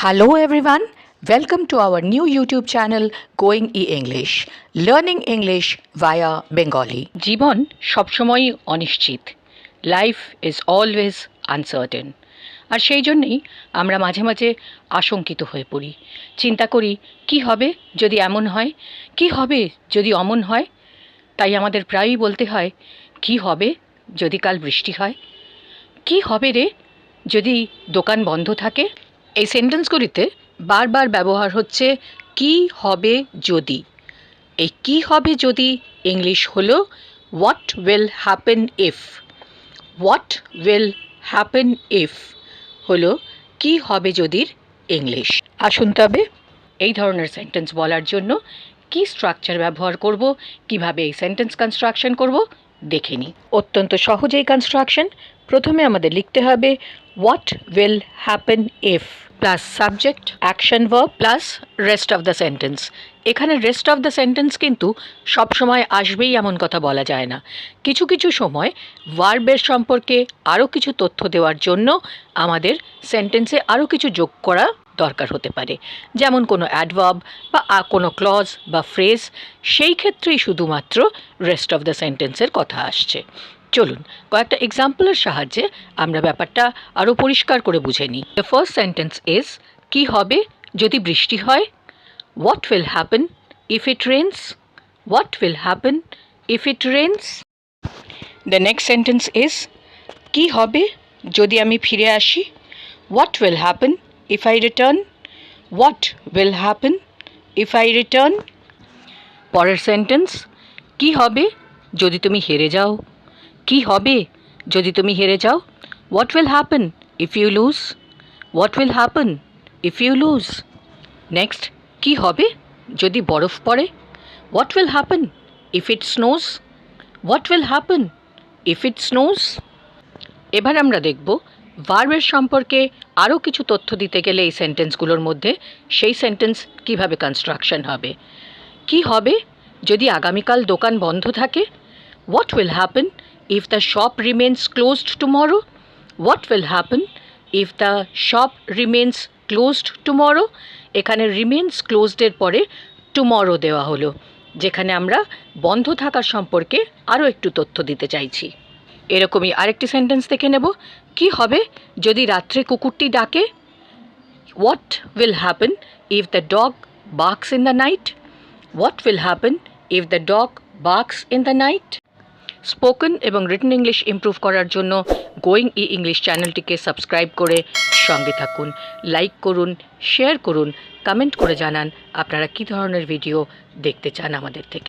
Hello everyone, welcome to our new YouTube channel Going E English, learning English via Bengali. জীবন সবসময়ই অনিশ্চিত। Life is always uncertain আর সেই জন্যেই আমরা মাঝে মাঝে আশঙ্কিত হয়ে পড়ি। চিন্তা করি কি হবে যদি এমন হয়? কি হবে যদি অমন হয়? তাই আমাদের প্রায়ই বলতে হয় কি হবে যদি কাল বৃষ্টি হয়? কি হবে রে যদি দোকান বন্ধ থাকে? এই সেন্টেন্সগুলিতে বারবার ব্যবহার হচ্ছে, কি হবে যদি? এই কি হবে যদি ইংলিশ হলো what will happen if what will happen if হলো, কি হবে যদির? ইংলিশ। আসুন তবে এই ধরনের সেন্টেন্স বলার জন্য কি স্ট্রাকচার ব্যবহার করব, কীভাবে এই সেন্টেন্স কনস্ট্রাকশন করব দেখে নিই অত্যন্ত সহজ এই কনস্ট্রাকশন প্রথমে আমাদের লিখতে হবে what will happen if plus subject action verb plus rest of the sentence এখানে রেস্ট অফ দ্য সেন্টেন্স কিন্তু সবসময় আসবেই এমন কথা বলা যায় না। কিছু কিছু সময় ভার্বের সম্পর্কে আরও কিছু তথ্য দেওয়ার জন্য আমাদের সেন্টেন্সে আরও কিছু যোগ করা দরকার হতে পারে। যেমন কোনো অ্যাডভার্ব বা কোনো ক্লজ বা ফ্রেজ সেই ক্ষেত্রেই শুধুমাত্র রেস্ট অফ দ্য সেন্টেন্সের কথা আসছে। চলুন, কয়েকটা এক্সাম্পলের সাহায্যে আমরা ব্যাপারটা আরও পরিষ্কার করে বুঝে নিই। দ্য ফার্স্ট সেন্টেন্স ইজ কি হবে যদি বৃষ্টি হয়? What will happen if it rains what will happen if it rains the next sentence is কী হবে যদি আমি ফিরে আসি? What will happen if I return what will happen if I return পরের সেন্টেন্স কী হবে যদি তুমি হেরে যাও? কী হবে যদি তুমি হেরে যাও? What will happen if you lose what will happen if you lose next কী হবে যদি বরফ পড়ে? What will happen if it snows what will happen if it snows এবার আমরা দেখব ভার্বের সম্পর্কে আরও কিছু তথ্য দিতে গেলে এই সেন্টেন্সগুলোর মধ্যে সেই সেন্টেন্স কীভাবে কনস্ট্রাকশন হবে? কি হবে? যদি আগামীকাল দোকান বন্ধ থাকে what will happen if the shop remains closed tomorrow what will happen if the shop remains closed tomorrow এখানে রিমেন্স ক্লোজডের পরে টুমরো দেওয়া হলো, যেখানে আমরা বন্ধ থাকার সম্পর্কে আরও একটু তথ্য দিতে চাইছি। এরকমই আরেকটি সেন্টেন্স দেখে নেব। কি হবে যদি রাত্রে কুকুরটি ডাকে? What will happen if the dog barks in the night what will happen if the dog barks in the night spoken এবং রিটেন ইংলিশ ইমপ্রুভ করার জন্য গোয়িং ই ইংলিশ চ্যানেলটিকে সাবস্ক্রাইব করে সঙ্গে থাকুন। লাইক করুন শেয়ার করুন কমেন্ট করে জানান আপনারা কী ধরনের ভিডিও দেখতে চান আমাদের থেকে।